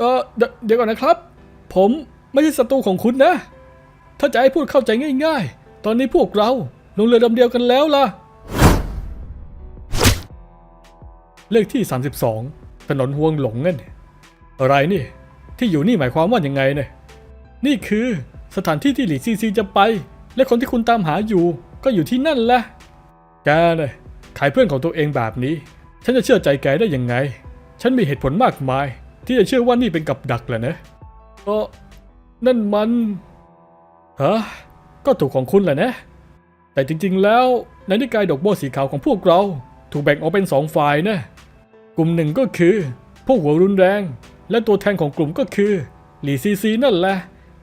เออเดเดี๋ยวก่อนนะครับ ผมไม่ใช่ศัตรูของคุณนะ ถ้าจะให้พูดเข้าใจง่ายๆ ตอนนี้พวกเราลงเรือลำเดียวกันแล้วล่ะ เลขที่ 32 ถนนห่วงหลงนั่นอะไรนี่ ที่อยู่นี่หมายความว่ายังไงเนี่ย นี่คือสถานที่ที่หลีซีซีจะไป และคนที่คุณตามหาอยู่ก็อยู่ที่นั่นแหละ แกเนี่ยขายเพื่อนของตัวเองแบบนี้ ฉันจะเชื่อใจแกได้ยังไง ฉันมีเหตุผลมากมาย ที่จะเชื่อว่านี่เป็นกับดักแหละนะเออนั่นมันฮะก็ถูกของคุณแหละนะ แต่จริงๆแล้วในนิกายดอกโบสีขาวของพวกเรา ถูกแบ่งออกเป็นสองฝ่ายนะ กลุ่มหนึ่งก็คือ พวกหัวรุนแรง และตัวแทนของกลุ่มก็คือ หลีซีซีนั่นแหละ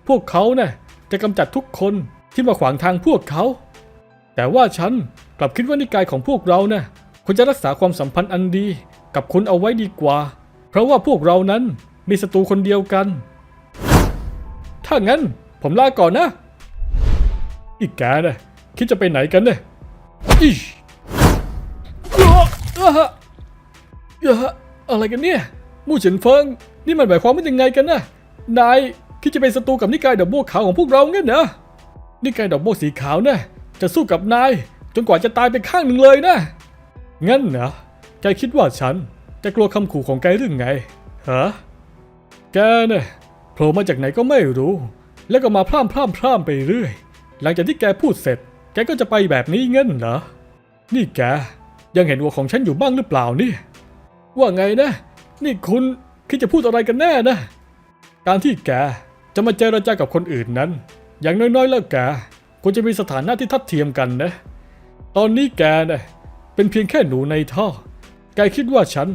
พวกเขาน่ะจะกำจัดทุกคนที่มาขวางทางพวกเขา แต่ว่าฉันกลับคิดว่านิกายของพวกเราน่ะควรจะรักษาความสัมพันธ์อันดี กับคุณเอาไว้ดีกว่า เพราะว่าพวกเรานั้นมีศัตรูคนเดียวกัน ถ้างั้นผมลาก่อนนะ อีกแกน่ะคิดจะไปไหนกันเนี่ยอิชอ้อเอ้อเอ้ออะไรกันเนี่ยมู่เฉินเฟิง นี่มันหมายความว่ายังไงกันนะนายคิดจะเป็นศัตรูกับนิกายดอกบัวขาวของพวกเราเงั้ยนเหรอนิกายดอกบัวสีขาวนะจะสู้กับนายจนกว่าจะตายไปข้างหนึ่งเลยนะงั้นเหรอแกคิดว่าฉัน จะกลัวคำขู่ของแกหรือไง ฮะ แกเนี่ยโผล่มาจากไหนก็ไม่รู้ แล้วก็มาพร่ำพร่ำพร่ำไปเรื่อย หลังจากที่แกพูดเสร็จ แกก็จะไปแบบนี้เงั้นเหรอ นี่แกยังเห็นหัวของฉันอยู่บ้างหรือเปล่านี่ ว่าไงนะ นี่คุณคิดจะพูดอะไรกันแน่นะ การที่แกจะมาเจรจากับคนอื่นนั้น อย่างน้อยๆแล้วแกควรจะมีสถานะที่ทัดเทียมกันนะ ตอนนี้แกนะเป็นเพียงแค่หนูในท่อ แกคิดว่าฉัน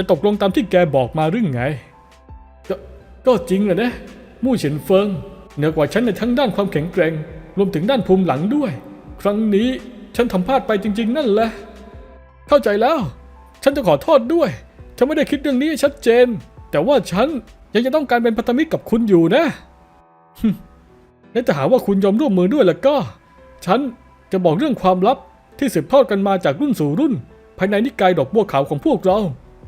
จะตกลงตามที่แกบอกมาหรือไง ก็ก็จริงแหละนะมู่เฉินเฟิงเหนือกว่าฉันในทั้งด้านความแข็งแกร่ง รวมถึงด้านภูมิหลังด้วย ครั้งนี้ฉันทำพลาดไปจริง ๆ นั่นแหละ เข้าใจแล้ว ฉันจะขอโทษด้วย ฉันไม่ได้คิดเรื่องนี้ให้ชัดเจน แต่ว่าฉันยังจะต้องการเป็นพันธมิตรกับคุณอยู่นะและถ้าหาว่าคุณยอมร่วมมือด้วยแล้วก็ ฉันจะบอกเรื่องความลับที่สืบทอดกันมาจากรุ่นสู่รุ่น ภายในนิกายดอกบัวขาวของพวกเรา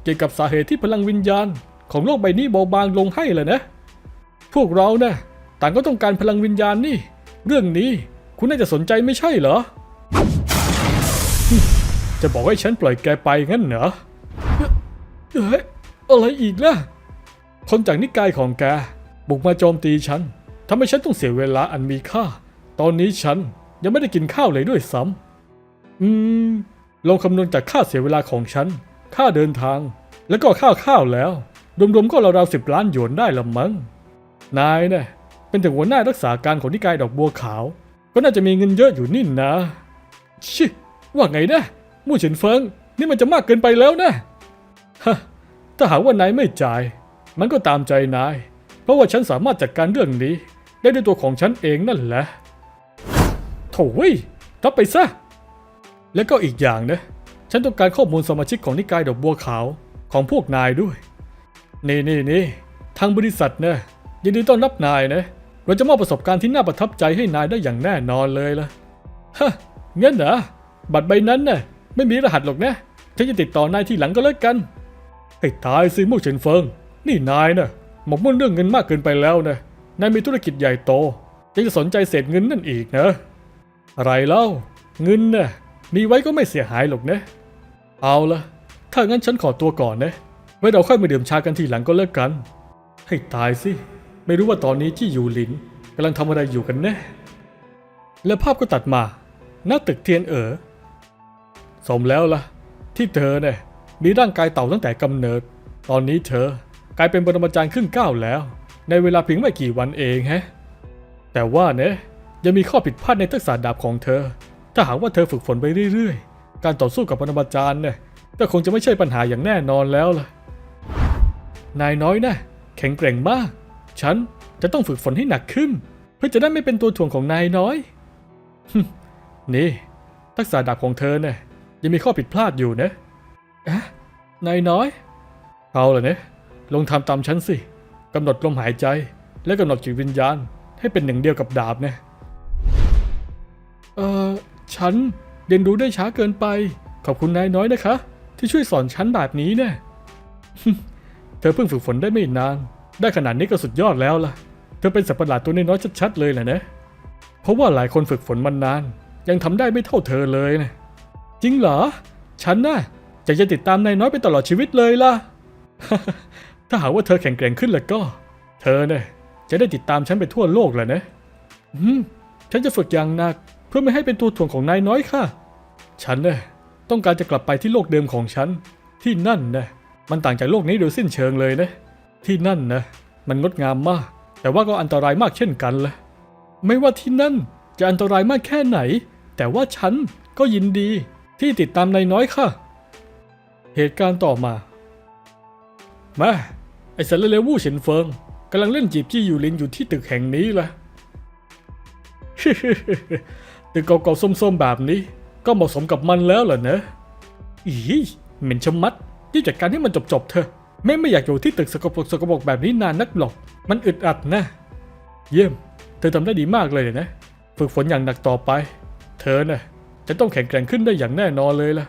เกี่ยวกับสาเหตุที่พลังวิญญาณ ของโลกใบนี้เบาบางลงให้เลยนะ พวกเรานะ่ะต่างก็ต้องการพลังวิญญาณนี่ เรื่องนี้คุณน่าจะสนใจไม่ใช่เหรอ จะบอกให้ฉันปล่อยแกไปงั้นเหรอเฮ้ยอะไรอีกล่ะ คนจากนิกายของแก บุกมาโจมตีฉันทำให้ฉันต้องเสียเวลาอันมีค่า ตอนนี้ฉันยังไม่ได้กินข้าวเลยด้วยซ้ำอืม ลองคำนวณจากค่าเสียเวลาของฉัน ค่าเดินทาง แล้วก็ค่าข้าวแล้ว รวมๆก็ราวๆสิบล้านหยวนได้ละมั้ง นายเนี่ยเป็นถึงหัวหน้ารักษาการของนิกายดอกบัวขาว ก็น่าจะมีเงินเยอะอยู่นี่นะ ชิว่าไงนะมู่เฉินเฟิง นี่มันจะมากเกินไปแล้วนะฮะถ้าหากว่านายไม่จ่าย มันก็ตามใจนาย เพราะว่าฉันสามารถจัดการเรื่องนี้ ได้ด้วยตัวของฉันเองนั่นแหละโถ่เว้ยรับไปซะ แล้วก็อีกอย่างนะ ฉันต้องการข้อมูลสมาชิกของนิกายดอกบัวขาวของพวกนายด้วย นี่นี่นี่ทางบริษัทนะยินดีต้อนรับนายนะ เราจะมอบประสบการณ์ที่น่าประทับใจให้นายได้อย่างแน่นอนเลยล่ะ ฮะงั้นเหรอ บัตรใบนั้นน่ะไม่มีรหัสหรอกนะ ฉันจะติดต่อนายที่หลังก็แล้วกันไอ้ตายสิมู่เฉินเฟิง นี่นายนะหมกมุ่นเรื่องเงินมากเกินไปแล้วนะ นายมีธุรกิจใหญ่โตยังจะสนใจเศษเงินนั่นอีกนะ อะไรเล่า เงินน่ะมีไว้ก็ไม่เสียหายหรอกนะ เอาละถ้างั้นฉันขอตัวก่อนนะ ไว้เราค่อยมาดื่มชากันทีหลังก็เลิกกัน ให้ตายสิ ไม่รู้ว่าตอนนี้ที่อยู่หลินกำลังทำอะไรอยู่กันแน่และภาพก็ตัดมาหน้าตึกเทียนเอ๋อสมแล้วล่ะ ที่เธอเนี่ยมีร่างกายเต่าตั้งแต่กำเนิด ตอนนี้เธอกลายเป็นปรมาจารย์ครึ่งก้าวแล้ว ในเวลาเพียงไม่กี่วันเองแฮะ แต่ว่าเนี่ยยังมีข้อผิดพลาดในทักษะดาบของเธอ ถ้าหากว่าเธอฝึกฝนไปเรื่อยๆ การต่อสู้กับปรมาจารย์เนี่ยก็คงจะไม่ใช่ปัญหาอย่างแน่นอนแล้วล่ะ นายน้อยนะแข็งแกร่งมาก ฉันจะต้องฝึกฝนให้หนักขึ้น เพื่อจะได้ไม่เป็นตัวถ่วงของนายน้อย นี่ ทักษะดาบของเธอเนี่ยยังมีข้อผิดพลาดอยู่นะอะนายน้อย เอาเลยเนี่ยลงทำตามฉันสิกำหนดลมหายใจ และกำหนดจิตวิญญาณ ให้เป็นหนึ่งเดียวกับดาบเนี่ยเออฉัน รียนรู้ได้ช้าเกินไป ขอบคุณนายน้อยนะคะ ที่ช่วยสอนฉันแบบนี้เนี่ยเธอเพิ่งฝึกฝนได้ไม่นาน ได้ขนาดนี้ก็สุดยอดแล้วล่ะ เธอเป็นสัตว์ประหลาดตัวน้อยๆชัดๆเลยแหละนะ เพราะว่าหลายคนฝึกฝนมันาน ยังทำได้ไม่เท่าเธอเลยนะ จริงเหรอ ฉันน่ะจะจะติดตามนายน้อยไปตลอดชีวิตเลยล่ะ ถ้าหากว่าเธอแข็งแกร่งขึ้นแล้วก็ เธอเนี่ยจะได้ติดตามฉันไปทั่วโลกแหละนะ อืม ฉันจะฝึกอย่างหนัก เพื่อไม่ให้เป็นตัวถ่วงของนายน้อยค่ะ ฉันเนี่ยต้องการจะกลับไปที่โลกเดิมของฉัน ที่นั่นนะมันต่างจากโลกนี้โดยสิ้นเชิงเลยนะ ที่นั่นนะมันงดงามมาก แต่ว่าก็อันตรายมากเช่นกันละไม่ว่าที่นั่นจะอันตรายมากแค่ไหน แต่ว่าฉันก็ยินดีที่ติดตามนายน้อยค่ะ เหตุการณ์ต่อมาแม่ไอ้สารเลววู่เฉินเฟิงกำลังเล่นจีบจี้อยู่ลินอยู่ที่ตึกแห่งนี้ล่ะตึกเก่าๆส้มๆแบบนี้ ก็เหมาะสมกับมันแล้วเหรอเนะอีเหม็นชะมัดรีบจัดการให้มันจบๆเถอะแม่ไม่อยากอยู่ที่ตึกสกปรกสกปรกแบบนี้นานนักหรอก มันอึดอัดนะ เยี่ยม เธอทำได้ดีมากเลยนะ ฝึกฝนอย่างหนักต่อไป เธอน่ะจะต้องแข็งแกร่งขึ้นได้อย่างแน่นอนเลยล่ะ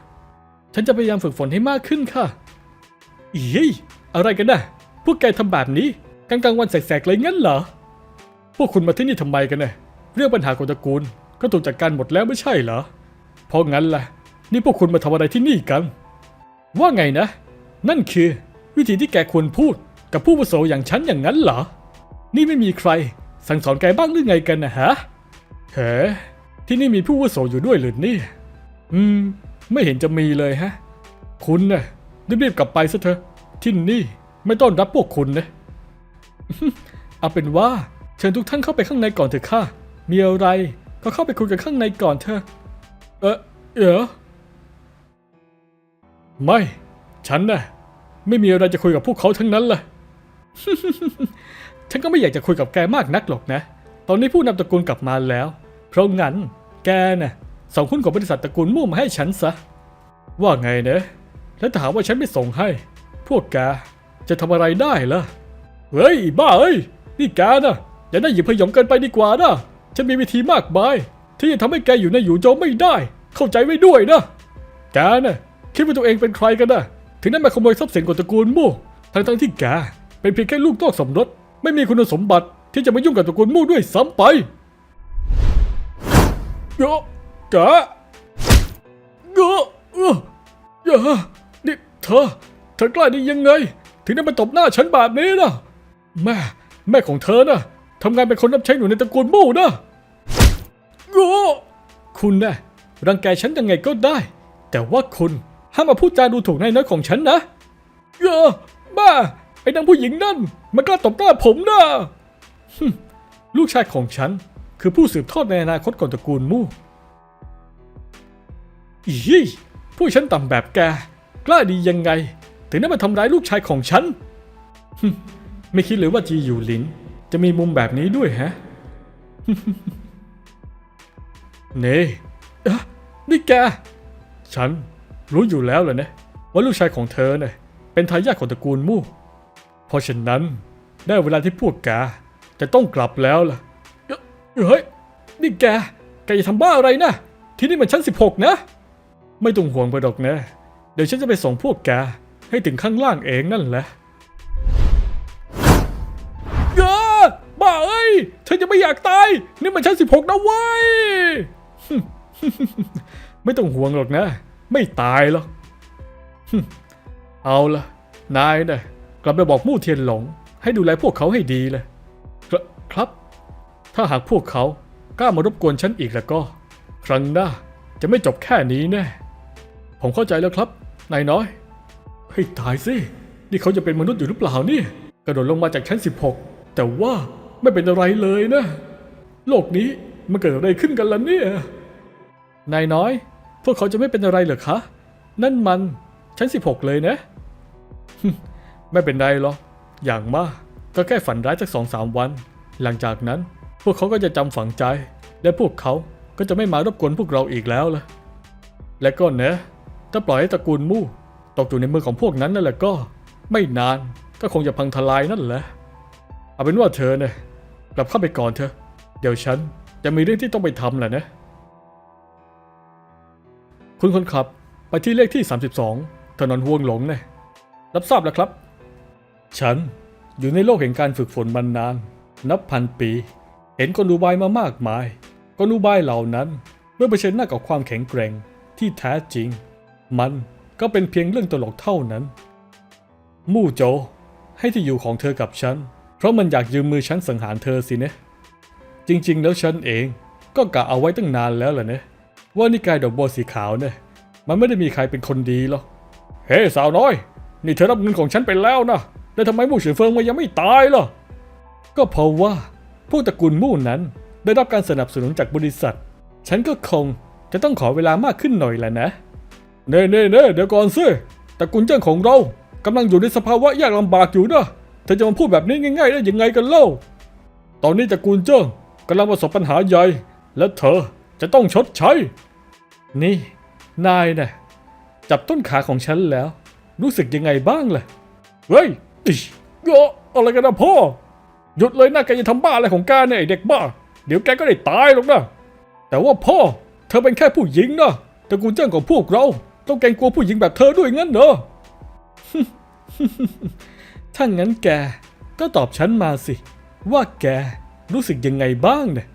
ฉันจะพยายามฝึกฝนให้มากขึ้นค่ะ อีอะไรกันนะพวกแกทำแบบนี้กลางกลางๆวันแสกๆเลยงั้นเหรอ พวกคุณมาที่นี่ทำไมกันเนี่ยเรื่องปัญหาของตระกูลก็ถูกจัดการหมดแล้วไม่ใช่เหรอ เพราะงั้นล่ะ นี่พวกคุณมาทำอะไรที่นี่กัน ว่าไงนะ นั่นคือ วิธีที่แกควรพูดกับผู้อาวุโสอย่างฉันอย่างนั้นเหรอ นี่ไม่มีใคร สั่งสอนแกบ้างหรือไงกันนะฮะเฮ้ที่นี่มีผู้อาวุโสอยู่ด้วยหรือเนี่ยอืม ไม่เห็นจะมีเลยฮะ คุณนะ่ะรีบๆกลับไปซะเถอะ ที่นี่ไม่ต้อนรับพวกคุณนะ เอาเป็นว่า เชิญทุกท่านเข้าไปข้างในก่อนเถอะค่ะ มีอะไรก็เข้าไปคุยกันข้างในก่อนเถอะ เออเออไม่ ฉันน่ะไม่มีอะไรจะคุยกับพวกเขาทั้งนั้นแหละฉันก็ไม่อยากจะคุยกับแกมากนักหรอกนะ ตอนนี้ผู้นำตระกูลกลับมาแล้ว เพราะงั้น แกน่ะส่งหุ้นของบริษัทตระกูลมู่มาให้ฉันซะ ว่าไงเนะแล้วถาหากว่าฉันไม่ส่งให้ พวกแกจะทำอะไรได้ล่ะ เฮ้ย บ้าเอ้ย นี่แกนะอย่าได้หยิบพยองเกินไปดีกว่านะ ฉันมีวิธีมากมาย ที่จะทำให้แกอยู่ในอยู่โจไม่ได้ เข้าใจไว้ด้วยนะ แกน่ะคิดว่าตัวเองเป็นใครกันนะถึงได้มาขโมยทรัพย์สินของตระกูลมู่ทั้งทั้งๆที่แกเป็นเพียงแค่ลูกนอกสมรสไม่มีคุณสมบัติที่จะมายุ่งกับตระกูลมู่ด้วยซ้ำไปเยอะแกเยอะเออเยอะนี่เธอเธอกล้าได้ยังไง ถึงได้มาตบหน้าฉันแบบนี้นะแม่แม่ของเธอนะทำงานเป็นคนรับใช้หนูในตระกูลมู่นะ โอ้คุณนะรังแกฉันยังไงก็ได้ แต่ว่าคุณห้ามมาพูดจาดูถูกนายน้อยของฉันนะเออบ้า ไอ้นางผู้หญิงนั่น มันกล้าตบหน้าผมนะฮึลูกชายของฉัน คือผู้สืบทอดในอนาคตของตระกูลมู่อีผู้ฉันต่ำแบบแก กล้าดียังไง ถึงได้มาทำร้ายลูกชายของฉันฮึไม่คิดเลยว่าจีอยู่ลิน จะมีมุมแบบนี้ด้วยฮะ เน่อะนี่แก ฉันรู้อยู่แล้วเลยนะ ว่าลูกชายของเธอเนี่ยเป็นทายาทของตระกูลมู่ เพราะฉะนั้นได้เวลาที่พวกแกจะต้องกลับแล้วล่ะ เฮ้ย นี่แก แกจะทำบ้าอะไรนะ ที่นี่มันชั้น 16 นะ ไม่ต้องห่วงไปดอกนะ เดี๋ยวฉันจะไปส่งพวกแกให้ถึงข้างล่างเองนั่นแหละเอ้อบ้าเอ้ยฉันจะไม่อยากตาย นี่มันชั้น 16 นะเว้ย ไม่ต้องห่วงหรอกนะ ไม่ตายหรอกเอาละนายนะกลับไปบอกมู่เทียนหลง ให้ดูแลพวกเขาให้ดีเลยครับครับ ถ้าหากพวกเขากล้ามารบกวนฉันอีกแล้วก็ ครั้งหน้าจะไม่จบแค่นี้แน่ผมเข้าใจแล้วครับนายน้อยเฮ้ยตายสินี่เขาจะเป็นมนุษย์อยู่หรือเปล่านี่กระโดดลงมาจากชั้น 16 แต่ว่าไม่เป็นอะไรเลยนะ โลกนี้ มันเกิดอะไรขึ้นกันล่ะเนี่ยนายน้อย พวกเขาจะไม่เป็นอะไรเหรอคะ นั่นมันชั้น16 เลยนะ ไม่เป็นไรหรอก อย่างมากก็แค่ฝันร้ายสักสองสามวัน หลังจากนั้นพวกเขาก็จะจำฝังใจ และพวกเขาก็จะไม่มารบกวนพวกเราอีกแล้วล่ะ และก็นะ ถ้าปล่อยให้ตระกูลมู่ตกอยู่ในมือของพวกนั้นนั่นแหละก็ ไม่นานก็คงจะพังทลายนั่นแหละ เอาเป็นว่าเธอเนี่ยกลับเข้าไปก่อนเถอะ เดี๋ยวฉัน จะมีเรื่องที่ต้องไปทำแหละนะ คุณคนขับไปที่เลขที่ 32 ถนนฮวงหลงนี่รับทราบแล้วครับ ฉันอยู่ในโลกแห่งการฝึกฝนมานาน นับพันปี เห็นกลอุบายมามากมายกลอุบายเหล่านั้น เมื่อเผชิญหน้ากับความแข็งแกร่งที่แท้จริง มันก็เป็นเพียงเรื่องตลกเท่านั้น มู่โจ ให้ที่อยู่ของเธอกับฉัน เพราะมันอยากยืมมือฉันสังหารเธอสินะ จริง ๆ แล้วฉันเองก็กะเอาไว้ตั้งนานแล้วแหละนะว่านิกายดอกบัวสีขาวเนี่ยมันไม่ได้มีใครเป็นคนดีหรอกเฮ้สาวน้อย นี่เธอรับเงินของฉันไปแล้วนะแล้วทำไมมู่เฉินเฟิงมันยังไม่ตายล่ะก็เพราะว่าพวกตระกูลมู่นั้นได้รับการสนับสนุนจากบริษัท ฉันก็คงจะต้องขอเวลามากขึ้นหน่อยแหละนะเน่เน่เน่เดี๋ยวก่อนสิตระกูลเจ้าของเรากำลังอยู่ในสภาวะยากลำบากอยู่นะเธอจะมาพูดแบบนี้ง่าย ๆ ได้ยังไงกันเล่า ตอนนี้ตระกูลเจิ้ง กำลังประสบปัญหาใหญ่ และเธอจะต้องชดใช้ นี่ นายนะ่ะจับต้นขาของฉันแล้ว รู้สึกยังไงบ้างล่ะ เฮ้ยอิเอะอะไรกันนะพ่อ หยุดเลยนะแกจะทำบ้าอะไรของแกเนี่ยไอเด็กบ้า เดี๋ยวแกก็ได้ตายหรอกนะ แต่ว่าพ่อ เธอเป็นแค่ผู้หญิงนะตระกูลเจ้าของพวกเรา ต้องเกรงกลัวผู้หญิงแบบเธอด้วยงั้นเหรอถ้างั้นแกก็ตอบฉันมาสิ ว่าแก รู้สึกยังไงบ้างเนี่ย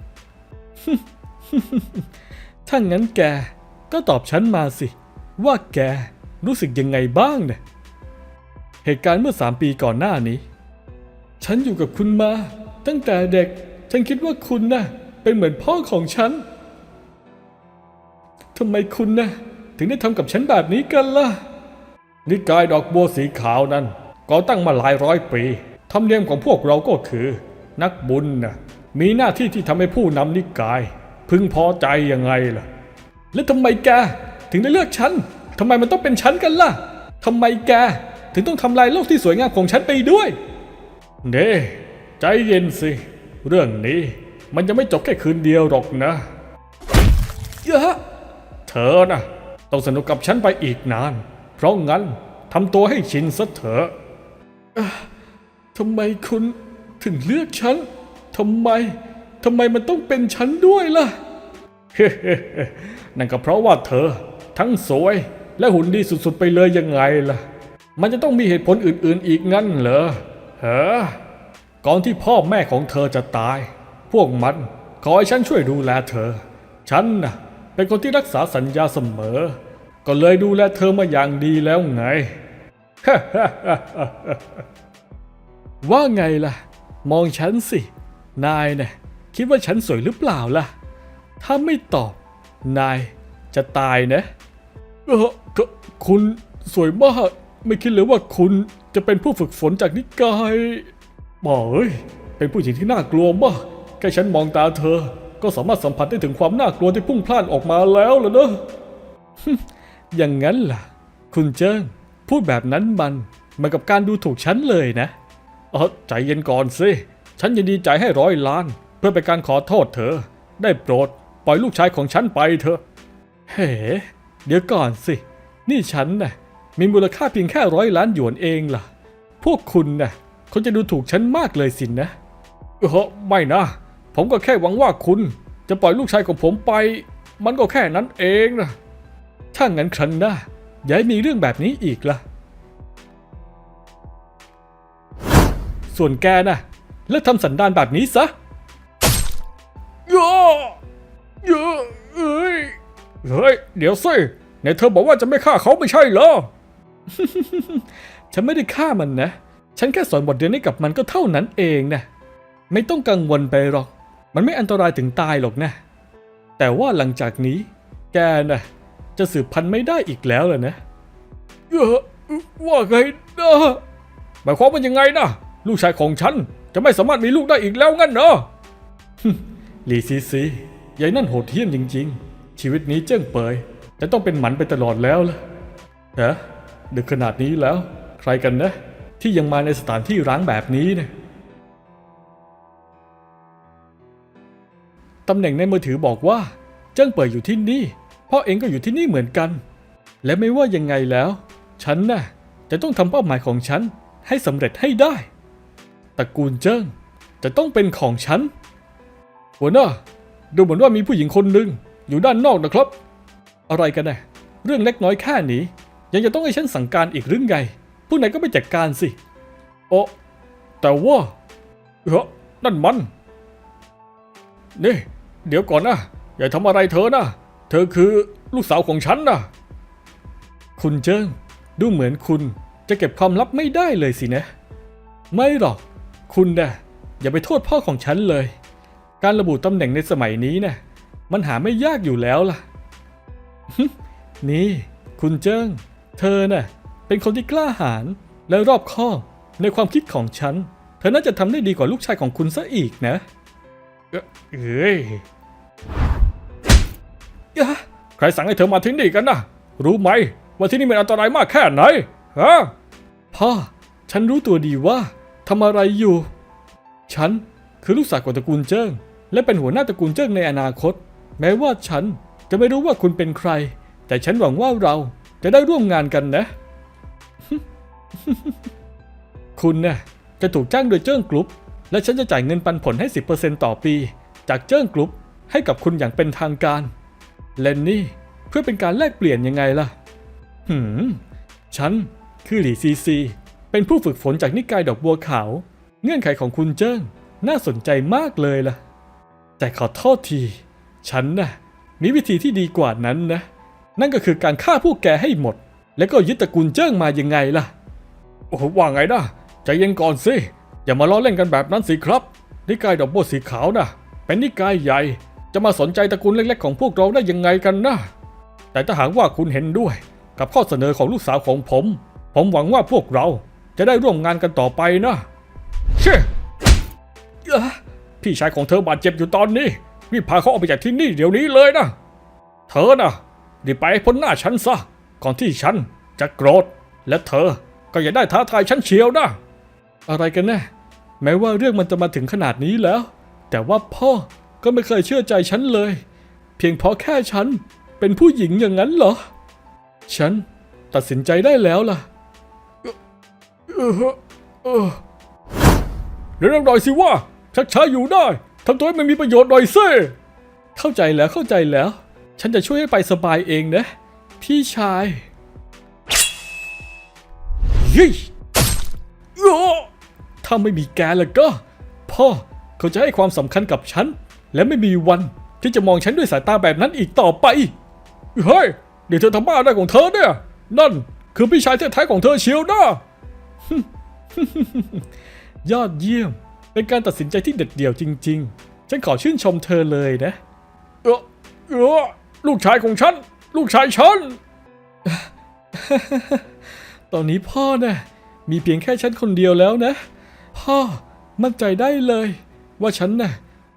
ถ้างั้นแกก็ตอบฉันมาสิ ว่าแกรู้สึกยังไงบ้างเนี่ยเหตุการณ์เมื่อสามปีก่อนหน้านี้ ฉันอยู่กับคุณมา ตั้งแต่เด็ก ฉันคิดว่าคุณน่ะเป็นเหมือนพ่อของฉันทำไมคุณน่ะถึงได้ทำกับฉันแบบนี้กันล่ะ นิกายดอกบัวสีขาวนั้นก่อตั้งมาหลายร้อยปี ธรรมเนียมของพวกเราก็คือ นักบุญนะมีหน้าที่ที่ทำให้ผู้นำนิกาย พึงพอใจยังไงล่ะ แล้วทำไมแกถึงได้เลือกฉันทำไมมันต้องเป็นฉันกันล่ะทำไมแกถึงต้องทำลายโลกที่สวยงามของฉันไปด้วย เน่ใจเย็นสิ เรื่องนี้มันจะไม่จบแค่คืนเดียวหรอกนะเยอะเธอนะต้องสนุกกับฉันไปอีกนาน เพราะงั้นทำตัวให้ชินซะเถอะอะทำไมคุณ ถึงเลือกฉันทำไมทำไมมันต้องเป็นฉันด้วยล่ะ นั่นก็เพราะว่าเธอ ทั้งสวยและหุ่นดีสุดๆไปเลยยังไงล่ะ มันจะต้องมีเหตุผลอื่นๆอีกงั้นเหรอเฮ้อก่อนที่พ่อแม่ของเธอจะตาย พวกมันขอให้ฉันช่วยดูแลเธอ ฉันน่ะเป็นคนที่รักษาสัญญาเสมอ ก็เลยดูแลเธอมาอย่างดีแล้วไง ว่าไงล่ะ มองฉันสิ นายเนี่ยคิดว่าฉันสวยหรือเปล่าล่ะ ถ้าไม่ตอบ นายจะตายนะ เออคุณสวยมาก ไม่คิดเลยว่าคุณจะเป็นผู้ฝึกฝนจากนิกายบ่เอ้ย เป็นผู้หญิงที่น่ากลัวมาก แค่ฉันมองตาเธอ ก็สามารถสัมผัสได้ถึงความน่ากลัวที่พุ่งพล่านออกมาแล้วล่ะเนอะอย่างนั้นล่ะ คุณเจิ้งพูดแบบนั้นมันเหมือนกับการดูถูกฉันเลยนะ เออใจเย็นก่อนสิ ฉันยินดีใจให้ร้อยล้าน เพื่อเป็นการขอโทษเธอ ได้โปรด ปล่อยลูกชายของฉันไปเถอะ เฮ้เดี๋ยวก่อนสิ นี่ฉันน่ะมีมูลค่าเพียงแค่ร้อยล้านหยวนเองล่ะ พวกคุณน่ะคงจะดูถูกฉันมากเลยสินนะเออไม่นะ ผมก็แค่หวังว่าคุณ จะปล่อยลูกชายของผมไป มันก็แค่นั้นเองนะถ้างั้นครั้งหน้าอย่าให้มีเรื่องแบบนี้อีกล่ะ ส่วนแกน่ะเลิกทำสันดานแบบนี้ซะโยโยเอ้ยเฮ้ย เดี๋ยวสิไหนเธอบอกว่าจะไม่ฆ่าเขาไม่ใช่เหรอ ฉันไม่ได้ฆ่ามันนะ ฉันแค่สอนบทเรียนให้กับมันก็เท่านั้นเองนะ ไม่ต้องกังวลไปหรอก มันไม่อันตรายถึงตายหรอกนะ แต่ว่าหลังจากนี้ แกน่ะจะสืบพันธุ์ไม่ได้อีกแล้วเลยนะเออว่าไงนะหมายความว่ายังไงนะ ลูกชายของฉันจะไม่สามารถมีลูกได้อีกแล้วงั้นเหรอหลีซีซียายนั่นโหดเหี้ยมจริง ๆ ชีวิตนี้เจ้งเปยจะต้องเป็นหมันไปตลอดแล้วล่ะฮะดึกขนาดนี้แล้ว ใครกันนะ ที่ยังมาในสถานที่ร้างแบบนี้เนี่ยตำแหน่งในมือถือบอกว่า เจิ้งเปยอยู่ที่นี่ พ่อเองก็อยู่ที่นี่เหมือนกัน และไม่ว่ายังไงแล้ว ฉันน่ะจะต้องทำเป้าหมายของฉันให้สำเร็จให้ได้ ตระกูลเจิ้งจะต้องเป็นของฉัน หัวหน้า ดูเหมือนว่ามีผู้หญิงคนหนึ่งอยู่ด้านนอกนะครับ อะไรกันนะเรื่องเล็กน้อยแค่นี้ ยังจะต้องให้ฉันสั่งการอีกหรือไงพวกนายก็ไปจัดการสิ โอ้แต่ว่าเฮ้อนั่นมัน นี่ เดี๋ยวก่อนนะ อย่าทำอะไรเธอนะ เธอคือลูกสาวของฉันนะ คุณเจิ้งดูเหมือนคุณจะเก็บความลับไม่ได้เลยสินะ ไม่หรอก คุณนะ่ะอย่าไปโทษพ่อของฉันเลย การระบุตำแหน่งในสมัยนี้นะ่ะมันหาไม่ยากอยู่แล้วล่ะ นี่ คุณเจิ้ง เธอน่ะ เป็นคนที่กล้าหาญและรอบคอบในความคิดของฉัน เธอน่าจะทำได้ดีกว่าลูกชายของคุณซะอีกนะ เอ้อเอ้ยยะใครสั่งให้เธอมาที่นี่กันนะรู้ไหมว่าที่นี่มันอันตรายมากแค่ไหนฮะพ่อ ฉันรู้ตัวดีว่า ทำอะไรอยู่ ฉันคือลูกสาวของตระกูลเจิ้ง และเป็นหัวหน้าตระกูลเจิ้งในอนาคต แม้ว่าฉันจะไม่รู้ว่าคุณเป็นใคร แต่ฉันหวังว่าเราจะได้ร่วมงานกันนะ คุณน่ะจะถูกจ้างโดยเจิ้งกรุ๊ป และฉันจะจ่ายเงินปันผลให้ 10%ต่อปี จากเจิ้งกรุ๊ปให้กับคุณอย่างเป็นทางการ และนี่เพื่อเป็นการแลกเปลี่ยนยังไงล่ะ หืม ฉันคือหลี่ซีซี เป็นผู้ฝึกฝนจากนิกายดอกบัวขาว เงื่อนไขของคุณเจิ้งน่าสนใจมากเลยล่ะ แต่ขอโทษที ฉันน่ะมีวิธีที่ดีกว่านั้นนะ นั่นก็คือการฆ่าพวกแกให้หมด แล้วก็ยึดตระกูลเจิ้งมายังไงล่ะ โอ้ว่าไงนะใจเย็นก่อนสิ อย่ามาล้อเล่นกันแบบนั้นสิครับ นิกายดอกบัวสีขาวน่ะ เป็นนิกายใหญ่ จะมาสนใจตระกูลเล็กๆของพวกเราได้ยังไงกันนะ แต่ถ้าหากว่าคุณเห็นด้วย กับข้อเสนอของลูกสาวของผม ผมหวังว่าพวกเรา จะได้ร่วมงานกันต่อไปนะ เช่พี่ชายของเธอบาดเจ็บอยู่ตอนนี้รีบพาเขาออกไปจากที่นี่เดี๋ยวนี้เลยนะ เธอนะรีบไปให้พ้นหน้าฉันซะ ก่อนที่ฉันจะโกรธ และเธอก็อย่าได้ท้าทายฉันเชียวนะ อะไรกันแน่แม้ว่าเรื่องมันจะมาถึงขนาดนี้แล้ว แต่ว่าพ่อก็ไม่เคยเชื่อใจฉันเลย เพียงเพราะแค่ฉันเป็นผู้หญิงอย่างนั้นเหรอ ฉันตัดสินใจได้แล้วล่ะ เออเออเออเรื่องหน่อยสิว่าชักช้าอยู่ได้ทำตัวให้มันมีประโยชน์หน่อยสิเข้าใจแล้วเข้าใจแล้ว ฉันจะช่วยให้ไปสบายเองนะ พี่ชายยโอ้ถ้าไม่มีแกแล้วก็ พ่อเขาจะให้ความสำคัญกับฉัน และไม่มีวันที่จะมองฉันด้วยสายตาแบบนั้นอีกต่อไป เฮ้ย เดี๋ยวเธอทำบ้าได้ของเธอเนี่ย นั่นคือพี่ชายแท้ๆของเธอเชียวนะ ยอดเยี่ยม เป็นการตัดสินใจที่เด็ดเดี่ยวจริง ๆ ฉันขอชื่นชมเธอเลยนะ เออเออลูกชายของฉัน ลูกชายฉัน ตอนนี้พ่อนะ่ะมีเพียงแค่ฉันคนเดียวแล้วนะ พ่อมั่นใจได้เลย ว่าฉันน่ะ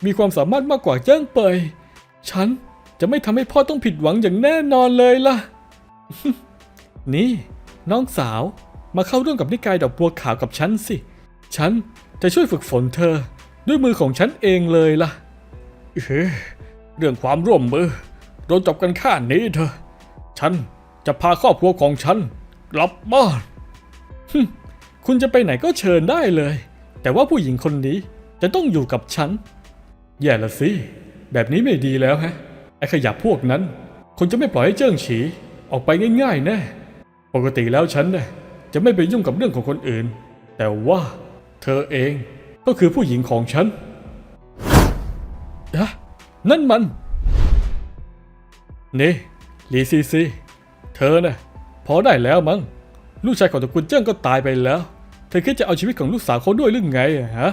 มีความสามารถมากกว่าเจิ้งเปย ฉันจะไม่ทำให้พ่อต้องผิดหวังอย่างแน่นอนเลยล่ะ นี่ น้องสาว มาเข้าร่วมกับนิกายดอกบัวขาวกับฉันสิ ฉันจะช่วยฝึกฝนเธอ ด้วยมือของฉันเองเลยล่ะเฮ้เรื่องความร่วมมือโดนจบกันแค่นี้เถอะฉันจะพาครอบครัวของฉันกลับบ้านฮึคุณจะไปไหนก็เชิญได้เลย แต่ว่าผู้หญิงคนนี้จะต้องอยู่กับฉัน แย่ละสิ แบบนี้ไม่ดีแล้วฮะ ไอ้ขยะพวกนั้น คงจะไม่ปล่อยให้เจิ้งฉี ออกไปง่ายๆแน่ปกติแล้วฉันเนี่ย จะไม่ไปยุ่งกับเรื่องของคนอื่น แต่ว่าเธอเองก็คือผู้หญิงของฉันอะนั่นมัน นี่ลีซีซี เธอน่ะพอได้แล้วมั้ง ลูกชายของตระกูลเจิ้งก็ตายไปแล้ว เธอคิดจะเอาชีวิตของลูกสาวเขาด้วยหรือไงฮะ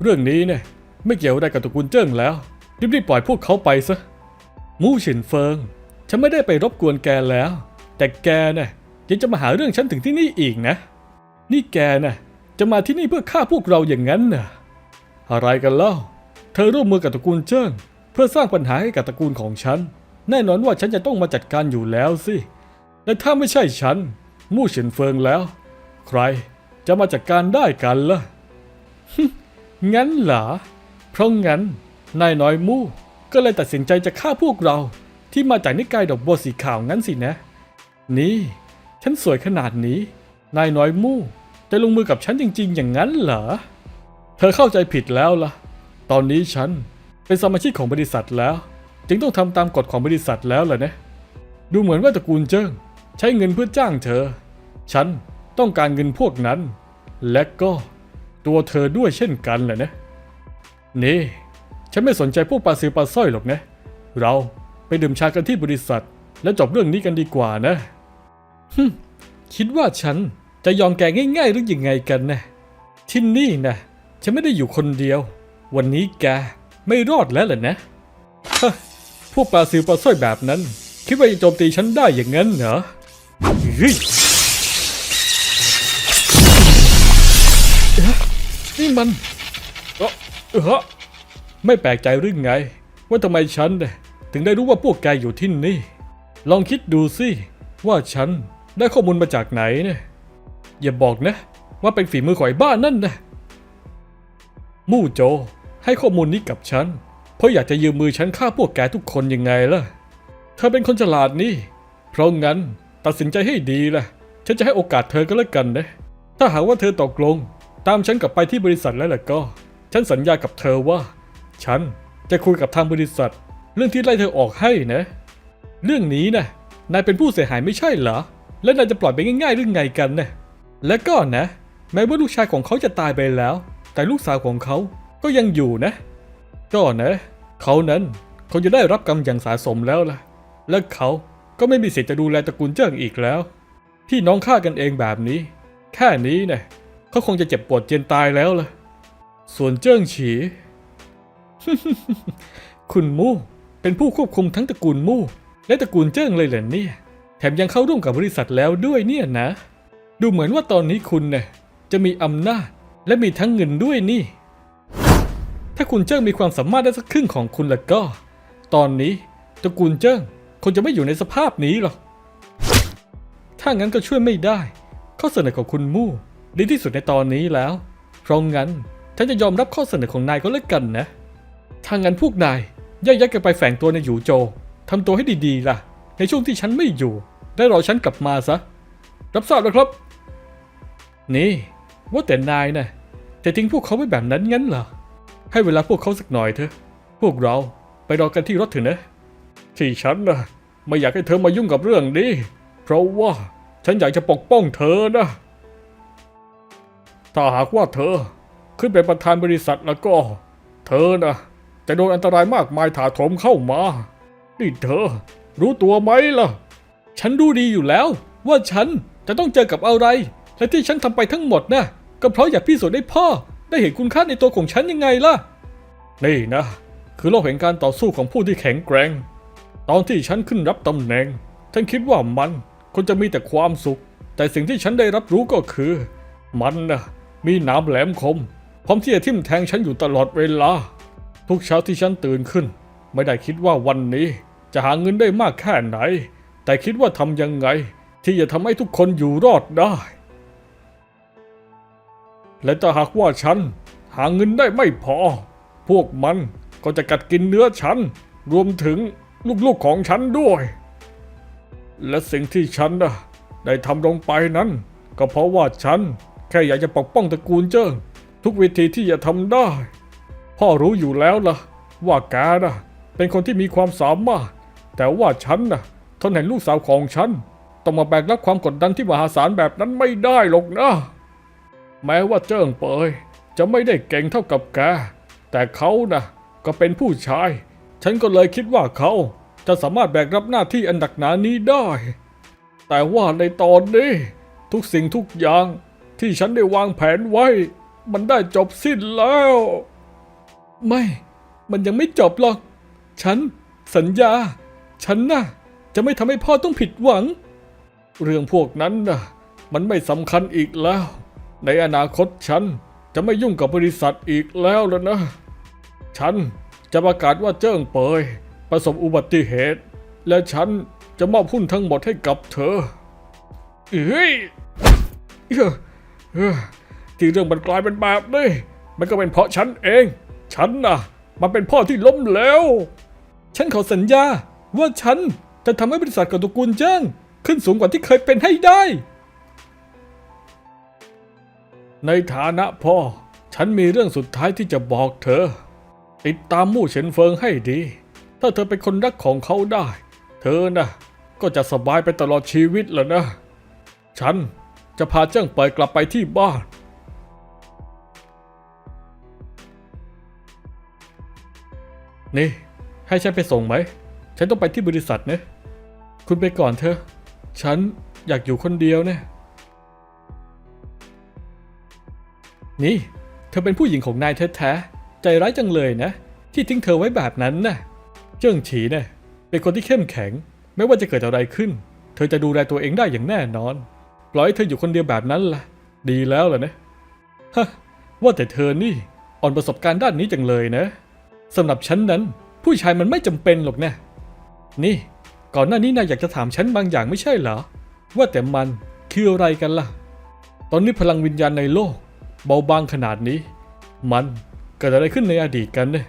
เรื่องนี้เนี่ยไม่เกี่ยวอะไรกับตระกูลเจิ้งแล้ว รีบๆปล่อยพวกเขาไปซะ มู่ฉินเฟิง ฉันไม่ได้ไปรบกวนแกแล้ว แต่แกน่ะ ยังจะมาหาเรื่องฉันถึงที่นี่อีกนะ นี่แกน่ะจะมาที่นี่เพื่อฆ่าพวกเราอย่างนั้นน่ะ อะไรกันเล่า เธอร่วมมือกับตระกูลเจิ้งเพื่อสร้างปัญหาให้กับตระกูลของฉัน แน่นอนว่าฉันจะต้องมาจัดการอยู่แล้วสิและถ้าไม่ใช่ฉัน มู่เฉินเฟิงแล้ว ใครจะมาจัดการได้กันล่ะ งั้นเหรอ เพราะงั้นนายน้อยมู่ก็เลยตัดสินใจจะฆ่าพวกเรา ที่มาจากนิกายดอกบัวสีขาวงั้นสินะ นี่ ฉันสวยขนาดนี้ นายน้อยมู่จะลงมือกับฉันจริง ๆ อย่างนั้นเหรอ เธอเข้าใจผิดแล้วล่ะ ตอนนี้ฉันเป็นสมาชิกของบริษัทแล้ว จึงต้องทำตามกฎของบริษัทแล้วล่ะนะ ดูเหมือนว่าตระกูลเจิ้งใช้เงินเพื่อจ้างเธอ ฉันต้องการเงินพวกนั้น และก็ตัวเธอด้วยเช่นกันแหละนะ นี่ ฉันไม่สนใจพวกปลาซิวปลาสร้อยหรอกนะ เราไปดื่มชากันที่บริษัท แล้วจบเรื่องนี้กันดีกว่านะ คิดว่าฉันจะยอมแกง่ายๆหรือยังไงกันนะที่นี่นะฉันไม่ได้อยู่คนเดียว วันนี้แกไม่รอดแล้วเหรอนะฮะพวกปลาซิวปลาสร้อยแบบนั้น คิดว่าจะโจมตีฉันได้อย่างนั้นเหรอนี่มันเออเออไม่แปลกใจหรือไง ว่าทำไมฉันถึงได้รู้ว่าพวกแกอยู่ที่นี่ ลองคิดดูสิว่าฉัน ได้ข้อมูลมาจากไหนเนี่ย อย่าบอกนะ ว่าเป็นฝีมือของไอ้บ้านนั่นนะ มู่โจ ให้ข้อมูลนี้กับฉัน เพราะอยากจะยืมมือฉันฆ่าพวกแกทุกคนยังไงล่ะ เธอเป็นคนฉลาดนี่ เพราะงั้นตัดสินใจให้ดีล่ะ ฉันจะให้โอกาสเธอก็แล้วกันนะ ถ้าหากว่าเธอตกลง ตามฉันกลับไปที่บริษัทแล้วล่ะก็ ฉันสัญญากับเธอว่า ฉันจะคุยกับทางบริษัท เรื่องที่ไล่เธอออกให้นะ เรื่องนี้นะนายเป็นผู้เสียหายไม่ใช่เหรอ และนายจะปล่อยไปง่ายๆหรือไงกันนะและก็นะ แม้ว่าลูกชายของเขาจะตายไปแล้ว แต่ลูกสาวของเขาก็ยังอยู่นะ ก็นะ เขานั้นคงจะได้รับกรรมอย่างสาสมแล้วล่ะ และเขาก็ไม่มีสิทธิ์จะดูแลตระกูลเจิ้งอีกแล้ว พี่น้องฆ่ากันเองแบบนี้ แค่นี้นะเขาคงจะเจ็บปวดเจียนตายแล้วล่ะ ส่วนเจิ้งฉี คุณมู่เป็นผู้ควบคุมทั้งตระกูลมู่และตระกูลเจิ้งเลยเหรอเนี่ย แถมยังเข้าร่วมกับบริษัทแล้วด้วยเนี่ยนะ ดูเหมือนว่าตอนนี้คุณเนี่ยจะมีอำนาจและมีทั้งเงินด้วยนี่ ถ้าคุณเจิ้งมีความสามารถได้สักครึ่งของคุณแล้วก็ ตอนนี้ตระกูลเจิ้งคงจะไม่อยู่ในสภาพนี้หรอก ถ้างั้นก็ช่วยไม่ได้ ข้อเสนอของคุณมู่ดีที่สุดในตอนนี้แล้ว เพราะงั้นฉันจะยอมรับข้อเสนอของนายก็แล้วกันนะ ถ้างั้นพวกนายแยกย้ายกันไปแฝงตัวในหยูโจทำตัวให้ดีๆล่ะ ในช่วงที่ฉันไม่อยู่ ได้รอฉันกลับมาซะ รับทราบแล้วครับ นี่ว่าแต่นายนะ่ะจะทิ้งพวกเขาไว้แบบนั้นงั้นเหรอ ให้เวลาพวกเขาสักหน่อยเถอะ พวกเราไปรอกันที่รถเถอะนะ ที่ฉันนะไม่อยากให้เธอมายุ่งกับเรื่องนี้ เพราะว่าฉันอยากจะปกป้องเธอนะ ถ้าหากว่าเธอขึ้นเป็นประธานบริษัทแล้วก็ เธอนะจะโดนอันตรายมากมายถาโถมเข้ามา นี่เธอรู้ตัวไหมล่ะ ฉันรู้ดีอยู่แล้ว ว่าฉันจะต้องเจอกับอะไร และที่ฉันทำไปทั้งหมดนะก็เพราะอยากพิสูจน์ให้พ่อ ได้เห็นคุณค่าในตัวของฉันยังไงล่ะ นี่นะ คือโลกแห่งการต่อสู้ของผู้ที่แข็งแกร่ง ตอนที่ฉันขึ้นรับตำแหน่ง ฉันคิดว่ามันควรจะมีแต่ความสุข แต่สิ่งที่ฉันได้รับรู้ก็คือ มันนะมีหนามแหลมคม พร้อมที่จะทิ่มแทงฉันอยู่ตลอดเวลา ทุกเช้าที่ฉันตื่นขึ้น ไม่ได้คิดว่าวันนี้ จะหาเงินได้มากแค่ไหน แต่คิดว่าทำยังไง ที่จะทำให้ทุกคนอยู่รอดได้ และถ้าหากว่าฉัน หาเงินได้ไม่พอ พวกมันก็จะกัดกินเนื้อฉัน รวมถึงลูกๆของฉันด้วย และสิ่งที่ฉันนะได้ทำลงไปนั้น ก็เพราะว่าฉัน แค่อยากจะปกป้องตระกูลเจิ้งทุกวิธีที่จะทำได้ พ่อรู้อยู่แล้วล่ะ ว่าแกนะเป็นคนที่มีความสามารถ แต่ว่าฉันนะทนเห็นลูกสาวของฉัน ต้องมาแบกรับความกดดันที่มหาศาลแบบนั้นไม่ได้หรอกนะ แม้ว่าเจิ้งเปยจะไม่ได้เก่งเท่ากับแก แต่เขานะก็เป็นผู้ชาย ฉันก็เลยคิดว่าเขาจะสามารถแบกรับหน้าที่อันหนักหนานี้ได้ แต่ว่าในตอนนี้ทุกสิ่งทุกอย่างที่ฉันได้วางแผนไว้ มันได้จบสิ้นแล้ว ไม่ มันยังไม่จบหรอก ฉันสัญญา ฉันน่ะ จะไม่ทำให้พ่อต้องผิดหวัง เรื่องพวกนั้นน่ะ มันไม่สำคัญอีกแล้ว ในอนาคตฉันจะไม่ยุ่งกับบริษัทอีกแล้วแล้วนะ ฉันจะประกาศว่าเจิ้งเปย ประสบอุบัติเหตุ และฉันจะมอบหุ้นทั้งหมดให้กับเธอ เอ้ยเอ้อเอ้อที่เรื่องมันกลายเป็นแบบนี้มันก็เป็นเพราะฉันเอง ฉันน่ะ มันเป็นพ่อที่ล้มเหลวฉันขอสัญญา ว่าฉันจะทำให้บริษัทกับตระกูลเจิ้งขึ้นสูงกว่าที่เคยเป็นให้ได้ ในฐานะพ่อ ฉันมีเรื่องสุดท้ายที่จะบอกเธอ ติดตามมู่เฉินเฟิงให้ดี ถ้าเธอเป็นคนรักของเขาได้ เธอนะก็จะสบายไปตลอดชีวิตแล้วนะ ฉันจะพาเจิ้งเปิดกลับไปที่บ้านนี่ ให้ฉันไปส่งไหม ฉันต้องไปที่บริษัทนะ คุณไปก่อนเถอะ ฉันอยากอยู่คนเดียวนะ นี่ เธอเป็นผู้หญิงของนายแท้ๆ ใจร้ายจังเลยนะ ที่ทิ้งเธอไว้แบบนั้นนะเจิ้งฉีเนี่ยเป็นคนที่เข้มแข็ง ไม่ว่าจะเกิดอะไรขึ้น เธอจะดูแลตัวเองได้อย่างแน่นอน ปล่อยให้เธออยู่คนเดียวแบบนั้นล่ะ ดีแล้วล่ะนะฮะว่าแต่เธอนี่อ่อนประสบการณ์ด้านนี้จังเลยนะสำหรับฉันนั้น ผู้ชายมันไม่จำเป็นหรอกนะ นี่ ก่อนหน้านี้นายอยากจะถามฉันบางอย่างไม่ใช่เหรอ ว่าแต่มันคืออะไรกันล่ะ ตอนนี้พลังวิญญาณในโลก เบาบางขนาดนี้ มันเกิดอะไรขึ้นในอดีตกันเนี่ย